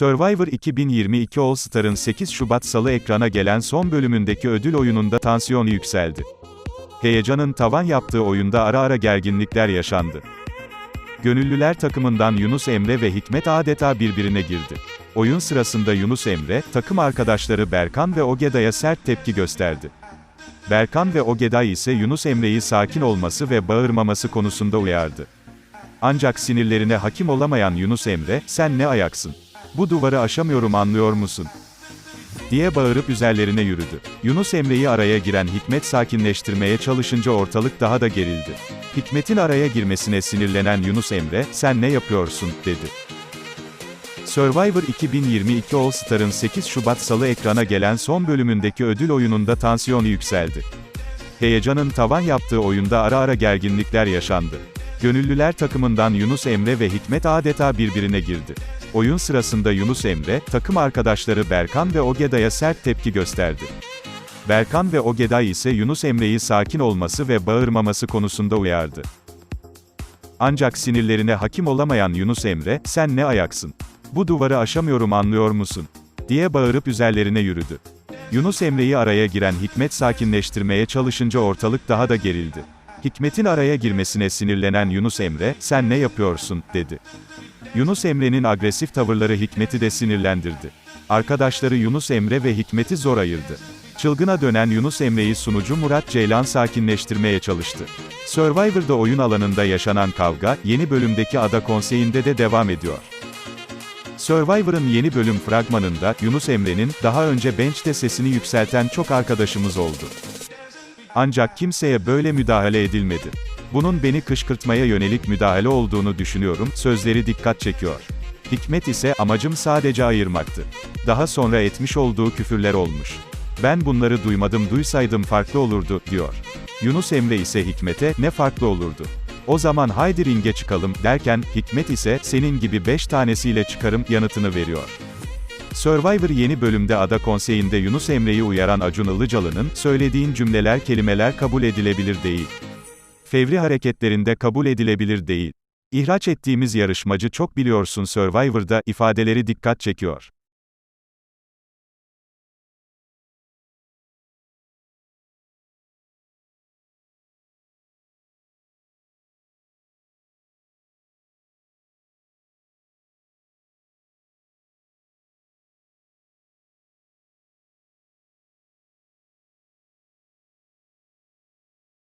Survivor 2022 All Star'ın 8 Şubat Salı ekrana gelen son bölümündeki ödül oyununda tansiyon yükseldi. Heyecanın tavan yaptığı oyunda ara ara gerginlikler yaşandı. Gönüllüler takımından Yunus Emre ve Hikmet adeta birbirine girdi. Oyun sırasında Yunus Emre, takım arkadaşları Berkan ve Ogeday'a sert tepki gösterdi. Berkan ve Ogeday ise Yunus Emre'yi sakin olması ve bağırmaması konusunda uyardı. Ancak sinirlerine hakim olamayan Yunus Emre, sen ne ayaksın? Bu duvarı aşamıyorum anlıyor musun? diye bağırıp üzerlerine yürüdü. Yunus Emre'yi araya giren Hikmet sakinleştirmeye çalışınca ortalık daha da gerildi. Hikmet'in araya girmesine sinirlenen Yunus Emre, sen ne yapıyorsun, dedi. Survivor 2022 All Star'ın 8 Şubat Salı ekrana gelen son bölümündeki ödül oyununda tansiyon yükseldi. Heyecanın tavan yaptığı oyunda ara ara gerginlikler yaşandı. Gönüllüler takımından Yunus Emre ve Hikmet adeta birbirine girdi. Oyun sırasında Yunus Emre, takım arkadaşları Berkan ve Ogeday'a sert tepki gösterdi. Berkan ve Ogeday ise Yunus Emre'yi sakin olması ve bağırmaması konusunda uyardı. Ancak sinirlerine hakim olamayan Yunus Emre, sen ne ayaksın? Bu duvarı aşamıyorum anlıyor musun? diye bağırıp üzerlerine yürüdü. Yunus Emre'yi araya giren Hikmet sakinleştirmeye çalışınca ortalık daha da gerildi. Hikmet'in araya girmesine sinirlenen Yunus Emre, sen ne yapıyorsun, dedi. Yunus Emre'nin agresif tavırları Hikmet'i de sinirlendirdi. Arkadaşları Yunus Emre ve Hikmet'i zor ayırdı. Çılgına dönen Yunus Emre'yi sunucu Murat Ceylan sakinleştirmeye çalıştı. Survivor'da oyun alanında yaşanan kavga, yeni bölümdeki ada konseyinde de devam ediyor. Survivor'ın yeni bölüm fragmanında, Yunus Emre'nin, daha önce bench'te sesini yükselten çok arkadaşımız oldu. Ancak kimseye böyle müdahale edilmedi. Bunun beni kışkırtmaya yönelik müdahale olduğunu düşünüyorum, sözleri dikkat çekiyor. Hikmet ise, amacım sadece ayırmaktı. Daha sonra etmiş olduğu küfürler olmuş. Ben bunları duymadım duysaydım farklı olurdu, diyor. Yunus Emre ise Hikmet'e, ne farklı olurdu? O zaman haydi ringe çıkalım, derken, Hikmet ise, senin gibi 5 tanesiyle çıkarım, yanıtını veriyor. Survivor yeni bölümde ada konseyinde Yunus Emre'yi uyaran Acun Ilıcalı'nın, söylediğin cümleler kelimeler kabul edilebilir değil. Fevri hareketlerinde kabul edilebilir değil. İhraç ettiğimiz yarışmacı çok biliyorsun Survivor'da, ifadeleri dikkat çekiyor.